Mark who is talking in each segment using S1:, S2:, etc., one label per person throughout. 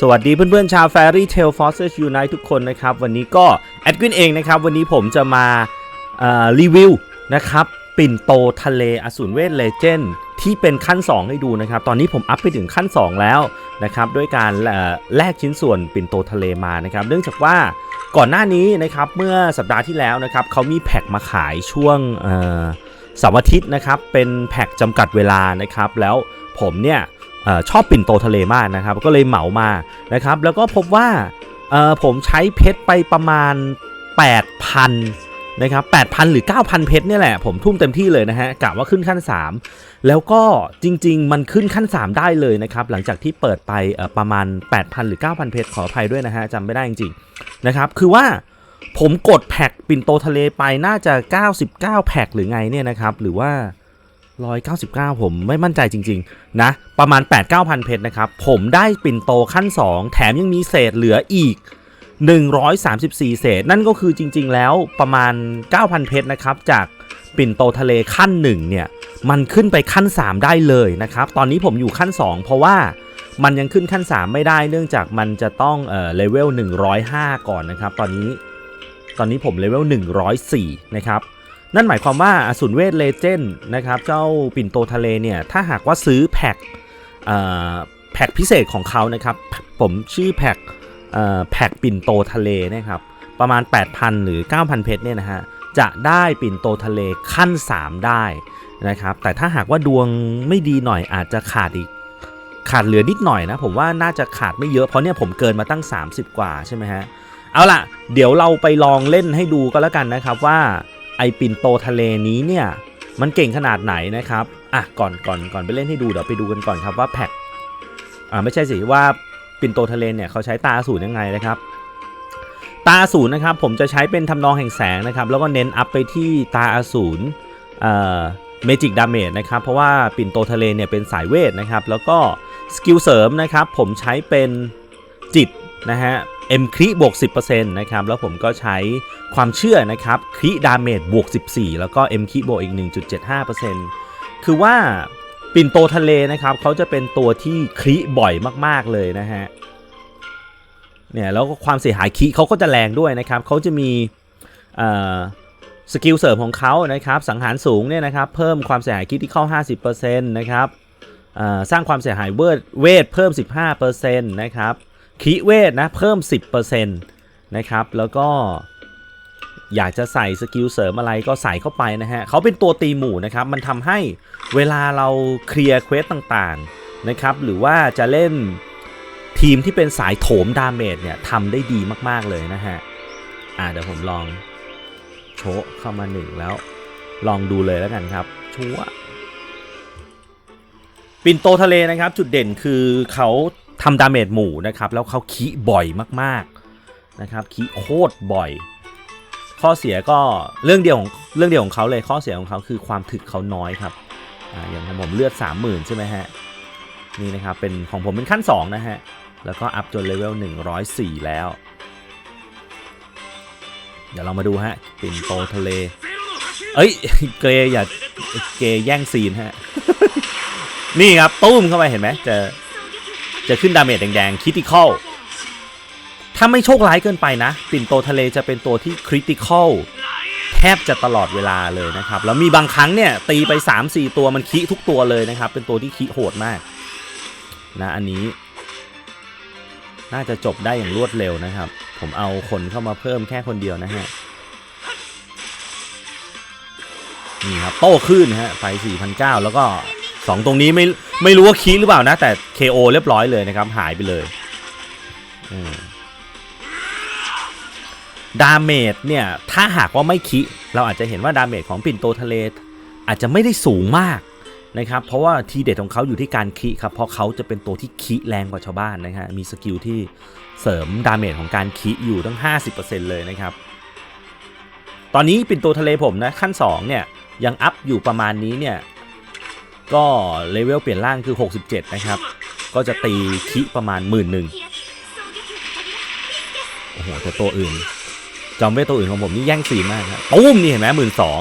S1: สวัสดีเพื่อนๆชาว Fairy Tail Forces Unite ทุกคนนะครับ วันนี้ก็แอดกวินเองนะครับ วันนี้ผมจะมารีวิวนะครับ ปิ่นโตทะเลอสูรเวทเลเจนด์ที่เป็นขั้น 2 ให้ดูนะครับ ตอนนี้ผมอัพไปถึงขั้น 2 แล้วนะครับ ด้วยการแลกชิ้นส่วนปิ่นโตทะเลมานะครับ เนื่องจากว่าก่อนหน้านี้นะครับเมื่อสัปดาห์ที่แล้วนะครับเขามีแพ็คมาขายช่วงเสาร์อาทิตย์นะครับเป็นแพ็คจำกัดเวลานะครับ แล้วผมเนี่ย ออชอบปิ่นโตทะเลมากนะครับ ก็เลยเหมามานะครับ แล้วก็พบว่าผมใช้เพชรไปประมาณ 8,000นะครับ8,000 หรือ 9,000 เพชรเนี่ยแหละ ผมทุ่มเต็มที่เลยนะฮะกะว่าขึ้นขั้น 3 แล้วก็จริง ๆ มันขึ้นขั้น 3 ได้เลยนะครับ หลังจากที่เปิดไปประมาณ 8,000 หรือ 9,000 เพชรขออภัยด้วยนะฮะจำไม่ได้จริงๆนะครับ คือว่าผมกดแพ็คปิ่นโตทะเลไปน่าจะ 99 แพ็คหรือไงเนี่ยนะครับ หรือว่า 199 ผมไม่มั่นใจจริง ๆ นะ ประมาณ 8-9,000 เพชรนะครับ ผมได้ปิ่นโตขั้น 2 แถมยังมีเศษเหลืออีก 134 เศษ นั่นก็คือจริง ๆ แล้วประมาณ 9,000 เพชรนะครับ จากปิ่นโตทะเลขั้น 1 เนี่ย มันขึ้นไปขั้น 3 ได้เลยนะครับ ตอนนี้ผมอยู่ขั้น 2 เพราะว่ามันยังขึ้นขั้น 3 ไม่ได้เนื่องจากมันจะต้องเอ่อเลเวล105 ก่อนนะครับ ตอนนี้ ตอนนี้ผมเลเวล104 นะครับ นั่นหมายความว่าอสูรเวทเลเจนด์นะครับ เจ้าปิ่นโตทะเลเนี่ย ถ้าหากว่าซื้อแพ็คแพ็คพิเศษของเขานะครับ ผมชื่อแพ็คแพ็คปิ่นโตทะเลนะครับ ประมาณ 8,000 หรือ 9,000 เพชรเนี่ยนะฮะ จะได้ปิ่นโตทะเลขั้น 3 ได้นะครับ แต่ถ้าหากว่าดวงไม่ดีหน่อยอาจจะขาดอีกขาดเหลือนิดหน่อยนะ ผมว่าน่าจะขาดไม่เยอะเพราะเนี่ยผมเกินมาตั้ง 30 กว่าใช่ไหมฮะ เอาล่ะ เดี๋ยวเราไปลองเล่นให้ดูก็แล้วกันนะครับว่า ไอปินโตทะเลนี้เนี่ยมันเก่งขนาดไหนนะครับอะก่อนก่อนก่อนไปเล่นให้ดูเดี๋ยวไปดูกันก่อนครับว่าแพ็คอ่าไม่ใช่สิว่าปินโตทะเลเนี่ยเขาใช้ตาอสูรยังไงนะครับ ตาอสูรนะครับผมจะใช้เป็นทำนองแห่งแสงนะครับ แล้วก็เน้นอัพไปที่ตาอสูรเอ่อเมจิกดาเมจนะครับเพราะว่าปิ่นโตทะเลเนี่ยเป็นสายเวทนะครับ แล้วก็สกิลเสริมนะครับผมใช้เป็นจิตนะฮะ M คริบวก 10%นะครับแล้วผมก็ใช้ความเชื่อนะครับคริดาเมจบวก 14 แล้วก็ M คริบวกอีก 1.75%คือว่าปิ่นโตทะเลนะครับเขาจะเป็นตัวที่คริบ่อยมากๆเลยนะฮะเนี่ยแล้วก็ความเสียหายคริเขาก็จะแรงด้วยนะครับเขาจะมีสกิลเสริมของเขานะครับสังหารสูงเนี่ยนะครับเพิ่มความเสียหายคริที่เข้า 50%นะครับสร้างความเสียหายเวทเวทเพิ่ม 15%นะครับ คีเวทนะเพิ่ม 10%นะครับ แล้วก็อยากจะใส่สกิลเสริมอะไรก็ใส่เข้าไปนะฮะเขาเป็นตัวตีหมู่นะครับ มันทำให้เวลาเราเคลียร์เควสต่างๆนะครับ หรือว่าจะเล่นทีมที่เป็นสายโถมดาเมจเนี่ยทำได้ดีมากๆเลยนะฮะ อ่าเดี๋ยวผมลองโชะเข้ามาหนึ่งแล้ว ลองดูเลยแล้วกันครับ ชัวปินโตทะเลนะครับ จุดเด่นคือเขา ทำดาเมจหมู่นะครับ แล้วเขาคีบ่อยมากๆนะครับคีโคตรบ่อย ข้อเสียก็เรื่องเดียวของเรื่องเดียวของเขาเลยข้อเสียของเขาคือความถึกเขาน้อยครับออย่างของผมเลือด 30,000 ใช่ไหมฮะนี่นะครับเป็นของผมเป็นขั้น 2 นะฮะ แล้วก็อัพจนเลเวล 104 แล้ว เดี๋ยวเรามาดูฮะปิ่นโตทะเล เอ้ยเกรอย่าเกรแย่งซีนฮะ นี่ครับ ตุ้มเข้าไปเห็นไหมจะ จะขึ้นดาเมจแดงๆคริติคอลถ้าไม่โชคร้ายเกินไปนะ ปิ่นโตทะเลจะเป็นตัวที่คริติคอลแทบจะตลอดเวลาเลยนะครับ แล้วมีบางครั้งเนี่ย ตีไป 3-4 ตัวมันคิทุกตัวเลยนะครับ เป็นตัวที่คิโหดมากนะอันนี้ น่าจะจบได้อย่างรวดเร็วนะครับ ผมเอาคนเข้ามาเพิ่มแค่คนเดียวนะฮะนี่ครับโต้ขึ้นฮะไป4,009แล้วก็ 2ตรงนี้ไม่ไม่รู้ว่าคีหรือเปล่านะ แต่ KO เรียบร้อยเลยนะครับ หายไปเลยดาเมจเนี่ย ถ้าหากว่าไม่คิเราอาจจะเห็นว่าดาเมจของปิ่นโตทะเล อาจจะไม่ได้สูงมากนะครับ เพราะว่าทีเด็ดของเขาอยู่ที่การคิครับ เพราะเขาจะเป็นตัวที่คิแรงกว่าชาวบ้านนะฮะมีสกิลที่เสริมดาเมจของการคิอยู่ตั้ง 50%เลยนะครับ ตอนนี้ปิ่นโตทะเลผมนะขั้น 2 เนี่ยยังอัพอยู่ประมาณนี้เนี่ย ก็เลเวลเปลี่ยนร่างคือ 67 นะครับ ก็จะตีคิประมาณหมื่นหนึ่งโอ้โหแต่ตัวอื่น จอมเวทตัวอื่นของผมนี่แย่งซีมากครับตุ้มนี่เห็นไหมหมื่นสอง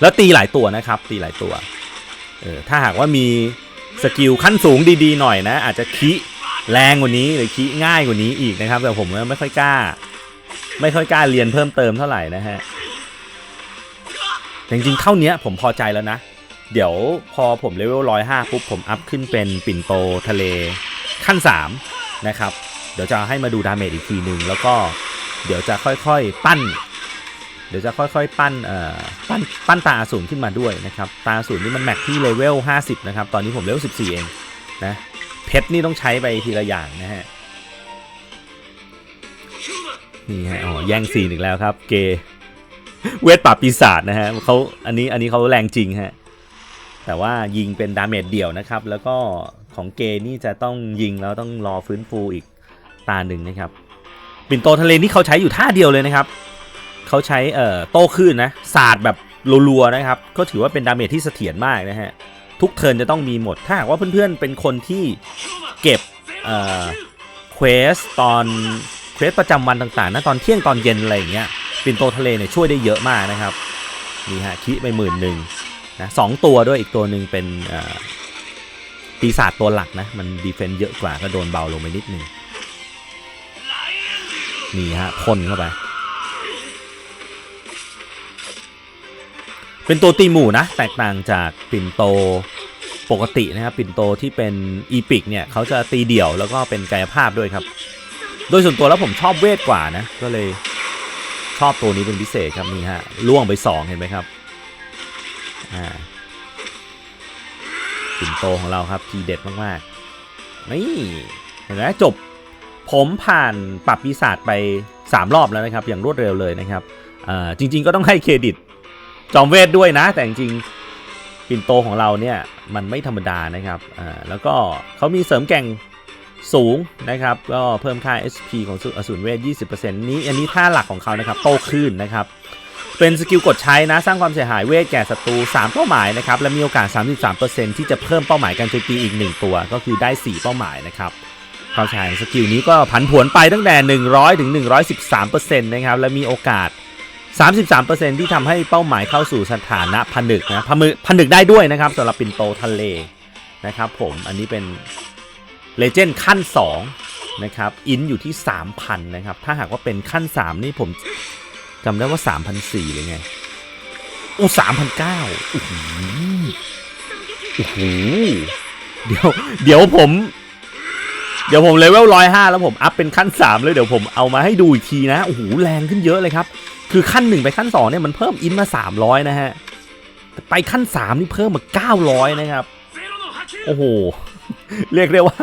S1: แล้วตีหลายตัวนะครับ ตีหลายตัวเออถ้าหากว่ามีสกิลขั้นสูงดีๆหน่อยนะ อาจจะคิแรงกว่านี้หรือคีง่ายกว่านี้อีกนะครับ แต่ผมไม่ค่อยกล้า ไม่ค่อยกล้าเรียนเพิ่มเติมเท่าไหร่นะฮะแต่จริงๆเท่านี้ผมพอใจแล้วนะ เดี๋ยวพอผมเลเวลร้อยห้าปุ๊บผมอัพขึ้นเป็นปิ่นโตทะเลขั้น 3 นะครับ เดี๋ยวจะให้มาดูดาเมจอีกทีหนึ่งแล้วก็เดี๋ยวจะค่อยๆปั้น เดี๋ยวจะค่อยๆปั้นเอ่อปั้นปั้นตาอสูรขึ้นมาด้วยนะครับ ตาอสูรนี่มันแม็กที่เลเวล50 นะครับ ตอนนี้ผมเลเวล14 เองนะเพชรนี่ต้องใช้ไปทีละอย่างนะฮะนี่ฮะอ๋อแย่งซีนอีกแล้วครับ เกเวทปราบปีศาจนะฮะเขาอันนี้อันนี้เขาแรงจริงฮะ แต่ว่ายิงเป็นดาเมจเดี่ยวนะครับ แล้วก็ของเกนี่จะต้องยิงแล้วต้องรอฟื้นฟูอีกตาหนึ่งนะครับปิ่นโตทะเลนี่เขาใช้อยู่ท่าเดียวเลยนะครับ เขาใช้เอ่อโต้คลื่นนะศาสตร์แบบรัวๆนะครับ ก็ถือว่าเป็นดาเมจที่เสถียรมากนะฮะ ทุกเทิร์นจะต้องมีหมด ถ้าหากว่าเพื่อนๆเป็นคนที่เก็บเอ่อเควสตอนเควสประจำวันต่างๆนะตอนเที่ยงตอนเย็นอะไรอย่างเงี้ยปิ่นโตทะเลเนี่ยช่วยได้เยอะมากนะครับนี่ฮะคิไปหมื่นหนึ่ง นะสองตัวด้วยอีกตัวหนึ่งเป็นปีศาจตัวหลักนะ มันดีเฟนต์เยอะกว่าก็โดนเบาลงไปนิดนึงนี่ฮะพ่นเข้าไป เป็นตัวตีหมู่นะ แตกต่างจากปิ่นโตปกตินะครับ ปิ่นโตที่เป็นอีพิกเนี่ยเขาจะตีเดี่ยวแล้วก็เป็นกายภาพด้วยครับ โดยส่วนตัวแล้วผมชอบเวทกว่านะ ก็เลยชอบตัวนี้เป็นพิเศษครับนี่ฮะล่วงไป 2 เห็นไหมครับ อ่าปิ่นโตของเราครับทีเด็ดมากๆนี่เห็นไหมจบ ผมผ่านปรับปีศาจไป 3 รอบแล้วนะครับ อย่างรวดเร็วเลยนะครับจริง ๆ ก็ต้องให้เครดิต จอมเวทด้วยนะ แต่จริงปิ่นโตของเราเนี่ยมันไม่ธรรมดานะครับแล้วก็เขามีเสริมแก่งสูงนะครับ ก็เพิ่มค่า SP ของอสูรเวท 20%นี้ อันนี้ท่าหลักของเขานะครับ โตขึ้นนะครับ เป็นสกิลกดใช้นะสร้างความเสียหายเวทแก่ศัตรู3 เป้าหมายนะครับและมีโอกาส 33%ที่จะเพิ่มเป้าหมายการโจมตีอีก 1 ตัวก็คือได้ 4 เป้าหมายนะครับความเสียหายสกิลนี้ก็ผันผวนไปตั้งแต่ 100 ถึง 113%นะครับและมีโอกาส 33%ที่ทำให้เป้าหมายเข้าสู่สถานะผนึกนะผนึกผนึกได้ด้วยนะครับสำหรับปินโตทะเลนะครับผมอันนี้เป็นเลเจนด์ขั้น 2 นะครับ อินอยู่ที่ 3,000 นะครับ ถ้าหากว่าเป็นขั้น 3 นี่ผม จำได้ว่า3,400เลยไงอู้3,900โอ้โหโอ้โหเดี๋ยว เดี๋ยวผม เดี๋ยวผมเลเวลร้อยห้าแล้วผมอัพเป็นขั้น3เลยเดี๋ยวผมเอามาให้ดูอีกทีนะ โอ้โห แรงขึ้นเยอะเลยครับ คือขั้น1ไปขั้น2เนี่ยมันเพิ่มอินมา300นะฮะ ไปขั้น3นี่เพิ่มมา900นะครับ โอ้โห เรียกได้ว่า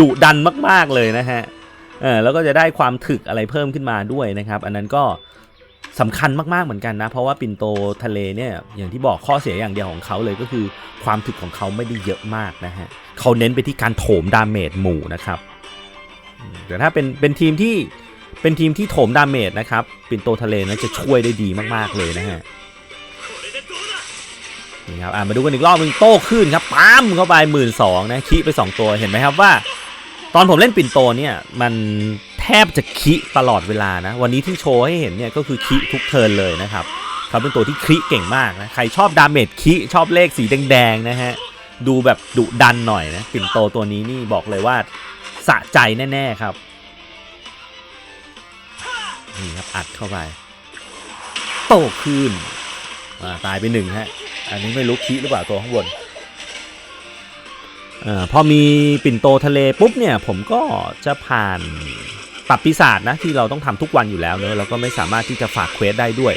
S1: ดุดันมาก ๆ เลยนะฮะ เออแล้วก็จะได้ความถึกอะไรเพิ่มขึ้นมาด้วยนะครับ อันนั้นก็ สำคัญมากๆเหมือนกันนะ เพราะว่าปินโตทะเลเนี่ยอย่างที่บอกข้อเสียอย่างเดียวของเขาเลยก็คือ ความถึกของเขาไม่ได้เยอะมากนะฮะเขาเน้นไปที่การโถมดาเมจหมู่นะครับแต่ถ้าเป็นเป็นทีมที่เป็นทีมที่โถมดาเมจนะครับปินโตทะเลนะจะช่วยได้ดีมากๆเลยนะฮะนี่ครับมาดูกันอีกรอบหนึงโต้ขึ้นครับปั๊มเข้าไปหมื่นสองนะคิไป 2 ตัวเห็นไหมครับว่า ตอนผมเล่นปิ่นโตเนี่ยมัน ทบจะคิตลอดเวลานะ วันนี้ที่โชว์ให้เห็นเนี่ยก็คือคิทุกเทิร์นเลยนะครับเขาเป็นตัวที่คิเก่งมากนะ ใครชอบดาเมจคิชอบเลขสีแดงๆนะฮะ ดูแบบดุดันหน่อยนะ ปิ่นโตตัวนี้นี่บอกเลยว่าสะใจแน่ ๆ ครับ นี่ครับ อัดเข้าไป โตขึ้นตายไปหนึ่งฮะ อันนี้ไม่รู้คีหรือเปล่าตัวข้างบนอพอมีปิ่นโตทะเลปุ๊บเนี่ย ผมก็จะผ่าน ปรับปีศาจนะที่เราต้องทำทุกวันอยู่แล้วเนอะเราก็ไม่สามารถที่จะฝากเควสได้ด้วย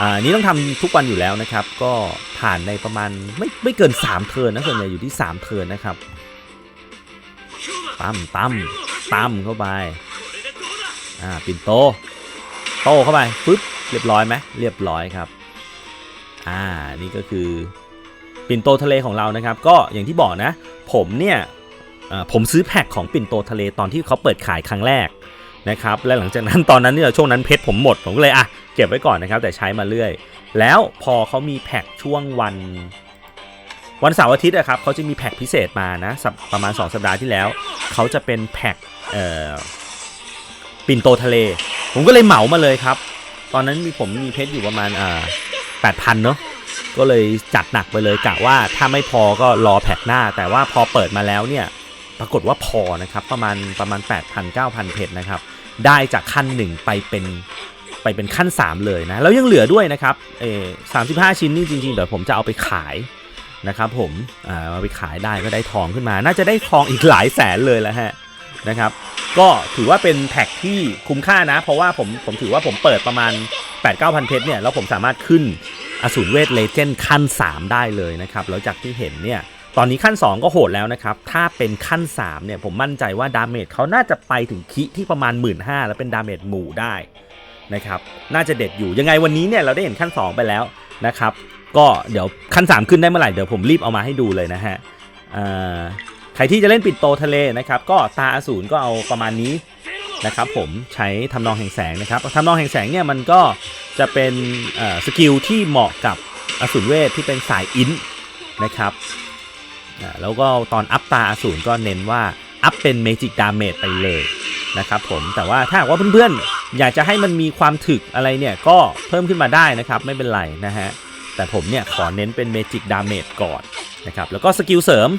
S1: อ่านี้ต้องทำทุกวันอยู่แล้วนะครับ ก็ผ่านในประมาณไม่ไม่เกิน 3 เทิร์นนะส่วนใหญ่อยู่ที่ 3 เทิร์นนะครับตั้มตั้มตั้มเข้าไปอ่าปิ่นโต โตเข้าไปปึ๊บเรียบร้อยไหมเรียบร้อยครับอ่านี่ก็คือปิ่นโตทะเลของเรานะครับ ก็อย่างที่บอกนะ ผมเนี่ยอ่อผมซื้อแพ็คของปิ่นโตทะเลตอนที่เขาเปิดขายครั้งแรก นะครับและหลังจากนั้นตอนนั้นเนี่ยช่วงนั้นเพชรผมหมด ผมก็เลยอะเก็บไว้ก่อนนะครับ แต่ใช้มาเรื่อย แล้วพอเขามีแพ็คช่วงวัน วันเสาร์อาทิตย์อะครับเขาจะมีแพ็คพิเศษมานะประมาณ 2 สัปดาห์ที่แล้วเขาจะเป็นแพ็คเอ่อปิ่นโตทะเล ผมก็เลยเหมามาเลยครับ ตอนนั้นมีผมมีเพชรอยู่ประมาณอ่า8,000เนอะก็เลยจัดหนักไปเลยกะว่าถ้าไม่พอก็รอแพ็คหน้า แต่ว่าพอเปิดมาแล้วเนี่ยปรากฏว่าพอนะครับประมาณประมาณ 8,000 9,000 เพชรนะครับ ได้จากขั้น 1 ไปเป็นไปเป็นขั้น 3 เลยนะแล้วยังเหลือด้วยนะครับเออ35ชิ้นนี่จริงๆเดี๋ยวผมจะเอาไปขายนะครับผมอ่าเอาไปขายได้ก็ได้ทองขึ้นมา น่าจะได้ทองอีกหลายแสนเลยแล้วฮะนะครับ ก็ถือว่าเป็นแพ็กที่คุ้มค่านะ เพราะว่าผมผมถือว่าผมเปิดประมาณ 8-9,000 เพชรเนี่ยแล้วผมสามารถขึ้นอสูรเวทเลเจนด์ขั้น 3 ได้เลยนะครับแล้วจากที่เห็นเนี่ย ตอนนี้ขั้น 2 ก็โหดแล้วนะครับ ถ้าเป็นขั้น 3 เนี่ยผมมั่นใจว่าดาเมจเขาน่าจะไปถึงคิที่ประมาณ 1 5ื่นแล้วเป็นดาเมจหมู่ได้นะครับ น่าจะเด็ดอยู่ ยังไงวันนี้เนี่ยเราได้เห็นขั้น 2 ไปแล้วนะครับ ก็เดี๋ยวขั้น 3 ขึ้นได้เมื่อไหร่เดี๋ยวผมรีบเอามาให้ดูเลยนะฮะใครที่จะเล่นปิดโตทะเลนะครับ ก็ตาอสูรก็เอาประมาณนี้นะครับผมใช้ทำนองแห่งแสงนะครับทำนองแห่งแสงเนี่ยมันก็จะเป็นสกิลที่เหมาะกับอสูรเวทที่เป็นสายอินนะครับ แล้วก็ตอนอัพตาอสูรก็เน้นว่าอัพเป็นเมจิกดาเมจไปเลยนะครับผมแต่ว่าถ้าหากว่าเพื่อนๆ อยากจะให้มันมีความถึกอะไรเนี่ยก็เพิ่มขึ้นมาได้นะครับ ไม่เป็นไรนะฮะ แต่ผมเนี่ยขอเน้นเป็นเมจิกดาเมจก่อนนะครับแล้วก็สกิลเสริม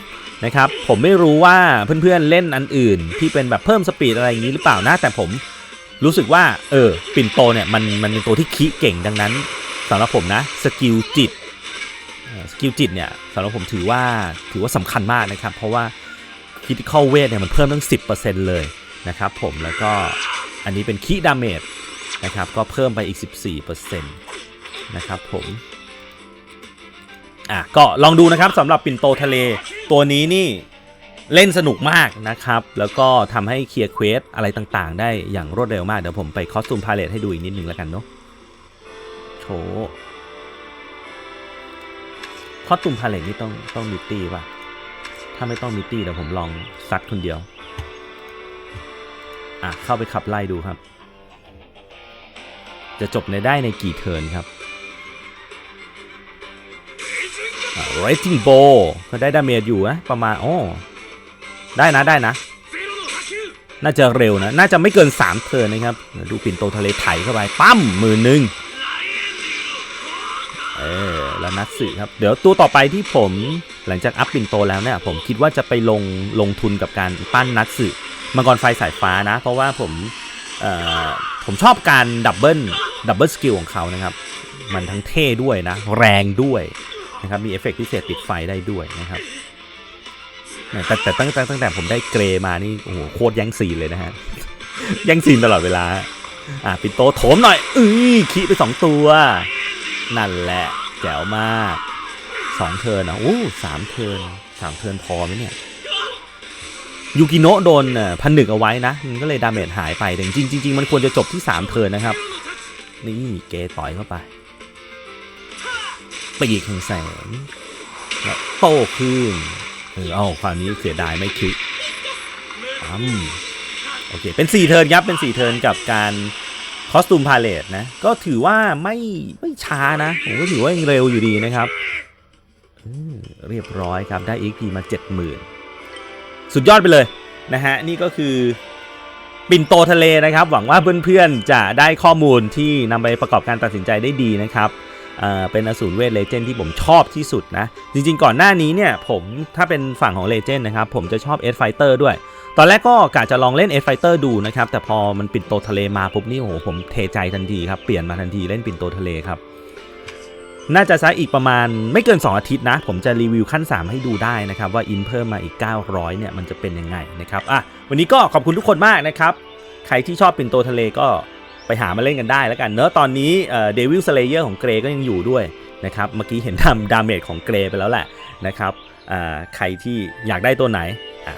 S1: นะครับผมไม่รู้ว่าเพื่อนๆเล่นอันอื่น ที่เป็นแบบเพิ่มสปีดอะไรอย่างนี้หรือเปล่านะแต่ผมรู้สึกว่าเออปิ่นโตเนี่ยมันมันเป็นตัวที่คิเก่งดังนั้นสำหรับผมนะสกิลจิต สกิลจิตเนี่ยสำหรับผมถือว่าถือว่าสำคัญมากนะครับ เพราะว่าคิติคอลเวทเนี่ยมันเพิ่มตั้ง 10%เลยนะครับผมแล้วก็อันนี้เป็นคีดาเมจนะครับก็เพิ่มไปอีก 14%นะครับผมอะก็ลองดูนะครับสำหรับปิ่นโตทะเลตัวนี้นี่เล่นสนุกมากนะครับ แล้วก็ทำให้เคลียร์เควสอะไรต่างๆ ได้อย่างรวดเร็วมาก เดี๋ยวผมไปคอสตูมพาเลตให้ดูอีกนิดนึงแล้วกันเนาะโชว์ คอสตูมพาเลตนี่ต้องต้องมิตตี้ป่ะ ถ้าไม่ต้องมิตตี้เดี๋ยวผมลองซัดคนเดียว อะ เข้าไปขับไล่ดูครับ จะจบในได้ในกี่เทิร์นครับไรจิงโบก็ได้ดาเมจอยู่นะประมาณโอ้ได้นะได้นะ น่าจะเร็วนะ น่าจะไม่เกิน 3 เทิร์นนะครับ ดูปิ่นโตทะเลไถเข้าไป ปั้มหมื่นหนึ่ง อแล้วนัดสื่อครับ เดี๋ยวตัวต่อไปที่ผมหลังจากอัพปินโตแล้วเนี่ยผมคิดว่าจะไปลงลงทุนกับการปั้นนัดสื่อมังกรไฟสายฟ้านะ เพราะว่าผมเอ่อผมชอบการดับเบิลดับเบิลสกิลของเขานะครับ มันทั้งเท่ด้วยนะ แรงด้วยนะครับ มีเอฟเฟกต์พิเศษติดไฟได้ด้วยนะครับ แต่แต่ตั้งแต่ตั้งแต่ผมได้เกรมานี่โอ้โหโคตรย่งซีนเลยนะฮะย่งซีนตลอดเวลาอะปิโตโถมหน่อย อื้อขี้ไปสองตัว นั่นแหละ แจ๋วมากสองเทิร์นอะโอ้สามเทิร์นสามเทิร์นพอไหมเนี่ยยูกิโนะโดนอ่อพันหนึ่งเอาไว้นะ มันก็เลยดาเมจหายไปแต่จริงจริงมันควรจะจบที่สามเทิร์นนะครับ นี่เกต่อยเข้าไปปีกแห่งแสงแล้วโต้ขึ้นเออเอาความนี้เสียดายไม่คลิกอืมโอเค เป็น4เทิร์นครับ เป็น4เทิร์นกับการ คอสตูมพาเลตนะ ก็ถือว่าไม่ไม่ช้านะ ผมก็ถือว่ายังเร็วอยู่ดีนะครับเรียบร้อยครับได้ XP มา 70,000 สุดยอดไปเลยนะฮะ นี่ก็คือปิ่นโตทะเลนะครับ หวังว่าเพื่อนๆจะได้ข้อมูลที่นำไปประกอบการตัดสินใจได้ดีนะครับเป็นอสูรเวทเลเจนที่ผมชอบที่สุดนะ จริงๆก่อนหน้านี้เนี่ย ผมถ้าเป็นฝั่งของเลเจนนะครับ ผมจะชอบเอ f ไฟเตอร์ด้วย ตอนแรกก็กะจะลองเล่นเอ f ไฟเตอร์ดูนะครับ แต่พอมันปิ่นโตทะเลมาปุ๊บนี่โอ้โหผมเทใจทันทีครับ เปลี่ยนมาทันทีเล่นปิ่นโตทะเลครับ น่าจะสักอีกประมาณไม่เกิน 2 อาทิตย์นะ ผมจะรีวิวขั้น 3 ให้ดูได้นะครับ ว่าอินเพิ่มมาอีก 900 เนี่ยมันจะเป็นยังไงนะครับอะวันนี้ก็ขอบคุณทุกคนมากนะครับ ใครที่ชอบปิ่นโตทะเลก็ไปหามาเล่นกันได้แล้วกันเนอะตอนนี้เดวิลสเลเยอร์ของเกรก็ยังอยู่ด้วยนะครับเมื่อกี้เห็นทำดาเมจของเกรไปแล้วแหละนะครับอ่าใครที่อยากได้ตัวไหน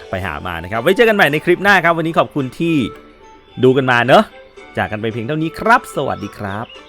S1: ไปหามานะครับ ไว้เจอกันใหม่ในคลิปหน้าครับ วันนี้ขอบคุณที่ดูกันมาเนอะจากกันไปเพียงเท่านี้ครับ สวัสดีครับ